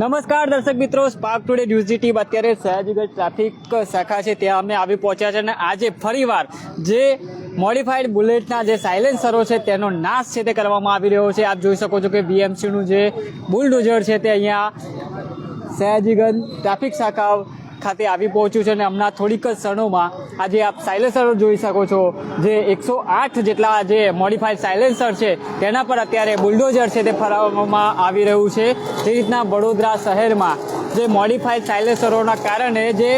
નમસ્કાર દર્શક મિત્રો સ્પાર્ક ટુડે ન્યૂઝની ટીમ અત્યારે સયાજીગંજ ટ્રાફિક શાખા છે, ત્યાં અમે આવી પહોંચ્યા છે અને આજે ફરીવાર જે મોડિફાઈડ બુલેટના જે સાયલેન્સરો છે, તેનો નાશ છે તે કરવામાં આવી રહ્યો છે. આપ જોઈ શકો છો કે બીએમસીનું જે બુલડોઝર છે તે અહીંયા સયાજીગંજ ટ્રાફિક શાખા ખાતે આવી પહોંચ્યું છે અને હમણાં થોડીક જ ક્ષણોમાં આજે આપ સાયલેન્સર જોઈ શકો છો. જે એકસો આઠ જેટલા જે મોડિફાઈડ સાયલેન્સર છે, તેના પર અત્યારે બુલડોઝર છે તે ફરાવવામાં આવી રહ્યું છે. જે રીતના વડોદરા શહેરમાં જે મોડિફાઈડ સાયલેન્સરોના કારણે જે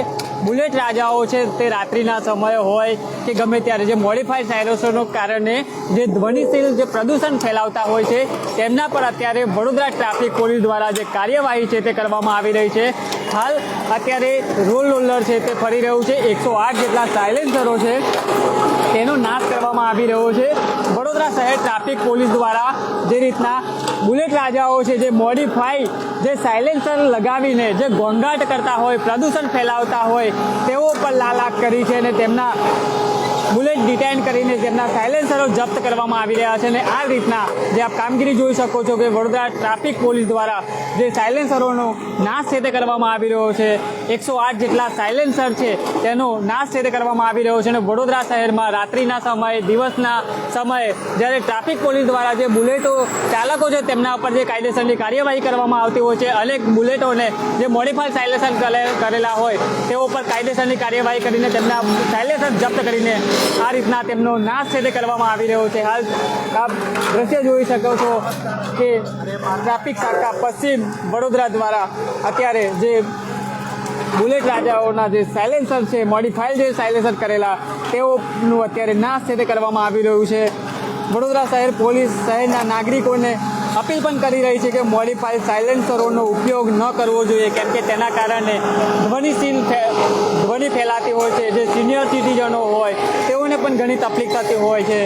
બુલેટ રાજાઓ છે તે રાત્રિના સમયે હોય કે ગમે ત્યારે જે મોડિફાઈડ સાયરસોનો કારણે જે ધ્વનિશીલ જે પ્રદૂષણ ફેલાવતા હોય છે, તેમના પર અત્યારે વડોદરા ટ્રાફિક પોલીસ દ્વારા જે કાર્યવાહી છે તે કરવામાં આવી રહી છે. હાલ અત્યારે રોલ રોલર છે તે ફરી રહ્યું છે. એકસો આઠ જેટલા સાયલેન્સરો છે. તેનો નાશ કરવામાં આવી રહ્યો છે. વડોદરા શહેર ટ્રાફિક પોલીસ દ્વારા જે રીતના બુલેટ રાજાઓ છે, જે મોડિફાઈ જે સાયલેન્સર લગાવીને જે ઘોંઘાટ કરતા હોય, પ્રદૂષણ ફેલાવતા હોય, તેઓ પર લાલાક કરી છે અને તેમના બુલેટ ડિટેન કરીને તેમના સાયલેન્સરો જપ્ત કરવામાં આવી રહ્યા છે. અને આ રીતના જે આપ કામગીરી જોઈ શકો છો કે વડોદરા ટ્રાફિક પોલીસ દ્વારા જે સાયલેન્સરોનો નાશ છે તે કરવામાં આવી રહ્યો છે. એકસો આઠ જેટલા સાયલેન્સર છે, તેનો નાશ છે તે કરવામાં આવી રહ્યો છે અને વડોદરા શહેરમાં રાત્રિના સમયે, દિવસના સમયે જ્યારે ટ્રાફિક પોલીસ દ્વારા જે બુલેટો ચાલકો છે, તેમના ઉપર જે કાયદેસરની કાર્યવાહી કરવામાં આવતી હોય છે, અનેક બુલેટોને જે મોડિફાઈડ સાયલેન્સર કરે- કરેલા હોય, તેઓ પર કાયદેસરની કાર્યવાહી કરીને તેમના સાયલેન્સર જપ્ત કરીને આ રીતના તેમનો નાશ છે તે કરવામાં આવી રહ્યો છે. હાલ આપ દ્રશ્ય જોઈ શકો છો કે ટ્રાફિક શાખા પશ્ચિમ વડોદરા દ્વારા અત્યારે જે બુલેટ રાજાઓના જે સાયલેન્સર છે મોડિફાઈડ જે સાયલેન્સર કરેલા, તેઓનું અત્યારે નાશ છે તે કરવામાં આવી રહ્યું છે. વડોદરા શહેર પોલીસ શહેરના નાગરિકોને અપીલ પણ કરી રહી છે કે મોડિફાઈડ સાયલેન્સરોનો ઉપયોગ ન કરવો જોઈએ, કેમ કે તેના કારણે ધ્વનિશીલ ધ્વનિ ફેલાતી હોય છે, જે સિનિયર સિટીઝનો હોય, તેઓને પણ ઘણી તકલીફ થતી હોય છે.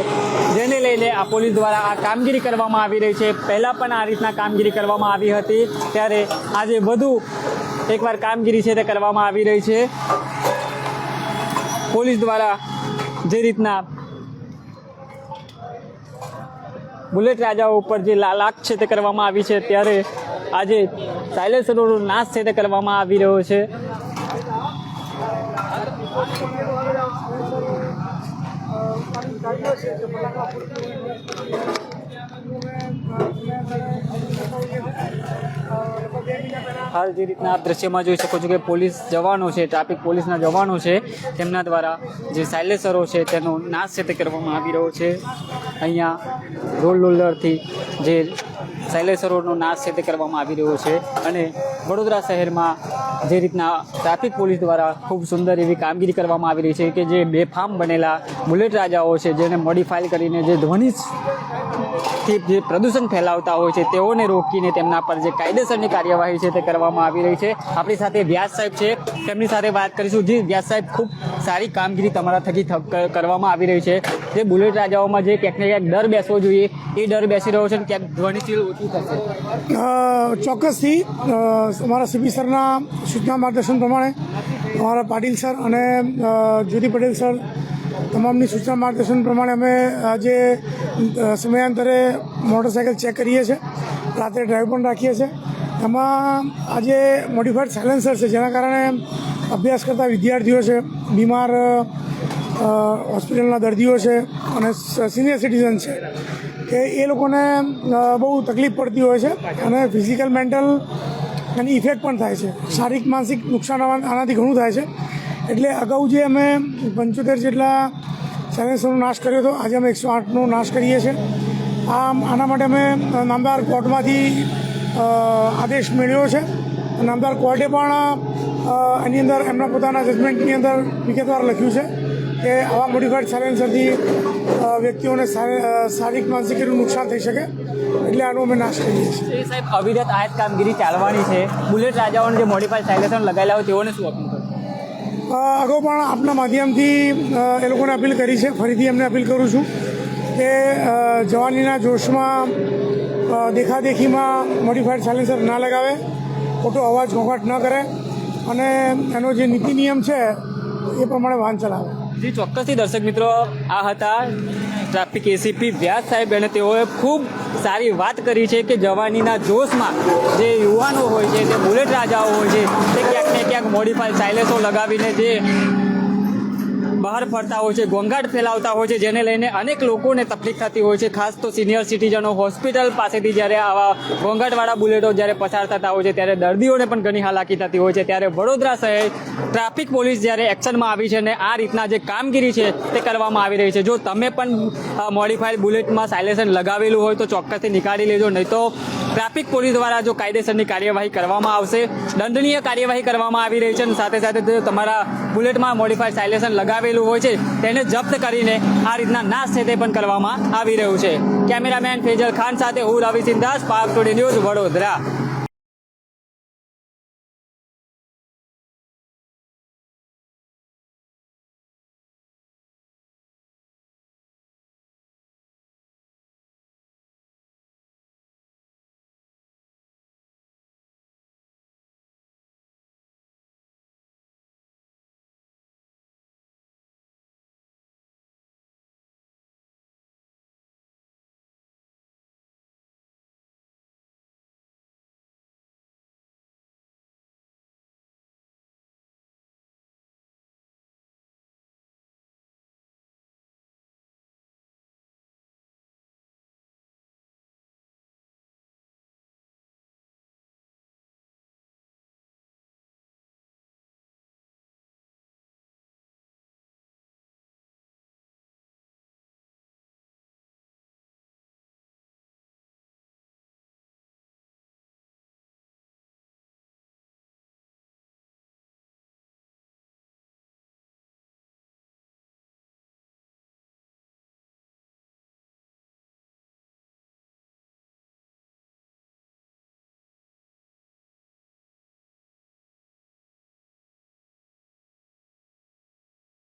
જેને લઈને આ પોલીસ દ્વારા આ કામગીરી કરવામાં આવી રહી છે. પહેલાં પણ આ રીતના કામગીરી કરવામાં આવી હતી. ત્યારે આજે વધુ એકવાર કામગીરી છે તે કરવામાં આવી રહી છે. પોલીસ દ્વારા જે રીતના બુલેટ રાજાઓ ઉપર જે લાલાક છે તે કરવામાં આવી છે, ત્યારે આજે સાયલેન્સરોનો નાશ છે તે કરવામાં આવી રહ્યો છે. જે રીતના આપ દ્રશ્યમાં જોઈ શકો છો કે પોલીસ જવાનો છે, ટ્રાફિક પોલીસના જવાનો છે, તેમના દ્વારા જે સાયલેસરો છે તેનો નાશ છે તે કરવામાં આવી રહ્યો છે. અહીંયા રોલ રોલરથી જે સાયલેન્સરોનો નાશ છે તે કરવામાં આવી રહ્યો છે અને વડોદરા શહેરમાં જે રીતના ટ્રાફિક પોલીસ દ્વારા ખૂબ સુંદર એવી કામગીરી કરવામાં આવી રહી છે કે જે બેફામ બનેલા બુલેટ રાજાઓ છે, જેને મોડિફાઈ કરીને જે ધ્વનિ જે પ્રદૂષણ ફેલાવતા હોય છે, તેઓને રોકીને તેમના પર જે કાયદેસરની કાર્યવાહી છે તે કરવામાં આવી રહી છે. આપણી સાથે વ્યાસ સાહેબ છે. તેમની સાથે વાત કરીશું. જી, વ્યાસ સાહેબ, ખૂબ સારી કામગીરી તમારા થકી કરવામાં આવી રહી છે. જે બુલેટ રાજાઓમાં જે ક્યાંક ને ક્યાંક ડર બેસવો જોઈએ, એ ડર બેસી રહ્યો છે ક્યાંક ધ્વનિશીલ ચોક્કસથી અમારા સીપી સરના સૂચના માર્ગદર્શન પ્રમાણે અમારા પાટીલ સર અને જ્યોતિ પટેલ સર તમામની સૂચના માર્ગદર્શન પ્રમાણે અમે આજે સમયાંતરે મોટરસાયકલ ચેક કરીએ છીએ, રાત્રે ડ્રાઈવ પણ રાખીએ છીએ. એમાં આજે મોડિફાઈડ સાયલેન્સર છે, જેના કારણે અભ્યાસ કરતા વિદ્યાર્થીઓ છે, બીમાર હોસ્પિટલના દર્દીઓ છે અને સિનિયર સિટીઝન છે. કે એ લોકોને બહુ તકલીફ પડતી હોય છે અને ફિઝિકલ મેન્ટલ એની ઇફેક્ટ પણ થાય છે. શારીરિક, માનસિક નુકસાન આનાથી ઘણું થાય છે. એટલે અગાઉ જે અમે પંચોતેર જેટલા સાયલેન્સરનો નાશ કર્યો હતો, આજે અમે એકસો આઠનો નાશ કરીએ છીએ. આમ આના માટે અમે નામદાર કોર્ટમાંથી આદેશ મેળવ્યો છે. નામદાર કોર્ટે પણ એની અંદર એમના પોતાના જજમેન્ટની અંદર વિગતવાર લખ્યું છે કે આવા મોડિફાઈડ સાયલેન્સરથી વ્યક્તિઓને શારીરિક માનસિક એનું નુકસાન થઈ શકે એટલે આનો અમે નાશ કરીએ છીએ. સાહેબ અવિરત આ જ કામગીરી ચાલવાની છે. બુલેટ રાજાઓને જે મોડિફાઈડ સાયલેન્સર લગાવેલા હોય તેઓને શું અપીલ અગાઉ પણ આપના માધ્યમથી એ લોકોને અપીલ કરી છે. ફરીથી એમને અપીલ કરું છું કે જવાનીના જોશમાં દેખાદેખીમાં મોડિફાઈડ સાયલેન્સર ના લગાવે ખોટો અવાજ ઘોંઘાટ ન કરે અને એનો જે નીતિ નિયમ છે એ પ્રમાણે વાહન ચલાવે. જી, ચોક્કસથી દર્શક મિત્રો, આ હતા ટ્રાફિક એસીપી વ્યાસ સાહેબ અને તેઓએ ખૂબ સારી વાત કરી છે કે જવાનીના જોશમાં જે યુવાનો હોય છે, જે બુલેટ રાજાઓ હોય છે, તે ક્યાંક ને ક્યાંક મોડિફાઈ સાયલેસો લગાવીને જે બહાર ફરતા હોય છે, ઘોંઘાટ ફેલાવતા હોય છે, જેને લઈને અનેક લોકોને તકલીફ થતી હોય છે. ખાસ તો સિનિયર સિટીઝનો હોસ્પિટલ પાસેથી જ્યારે આવા ઘોંઘાટવાળા બુલેટો જ્યારે પસાર થતા હોય છે, ત્યારે દર્દીઓને પણ ઘણી હાલાકી થતી હોય છે. ત્યારે વડોદરા શહેર ટ્રાફિક પોલીસ જ્યારે એક્શનમાં આવી છે અને આ રીતના જે કામગીરી છે તે કરવામાં આવી રહી છે. જો તમે પણ મોડિફાઈડ બુલેટમાં સાયલેશન લગાવેલું હોય તો ચોક્કસથી નીકાળી લેજો, નહીં તો ટ્રાફિક પોલીસ દ્વારા જો કાયદેસરની કાર્યવાહી કરવામાં આવશે, દંડનીય કાર્યવાહી કરવામાં આવી રહી છે અને સાથે સાથે તમારા બુલેટમાં મોડિફાઈડ સાયલેશન લગાવેલું હોય છે, તેને જપ્ત કરીને આ રીતના નાશ છે તે પણ કરવામાં આવી રહ્યું છે. કેમેરામેન ફેજલ ખાન સાથે હું રવિ સિંધાસ પાક ટુડે ન્યૂઝ વડોદરા.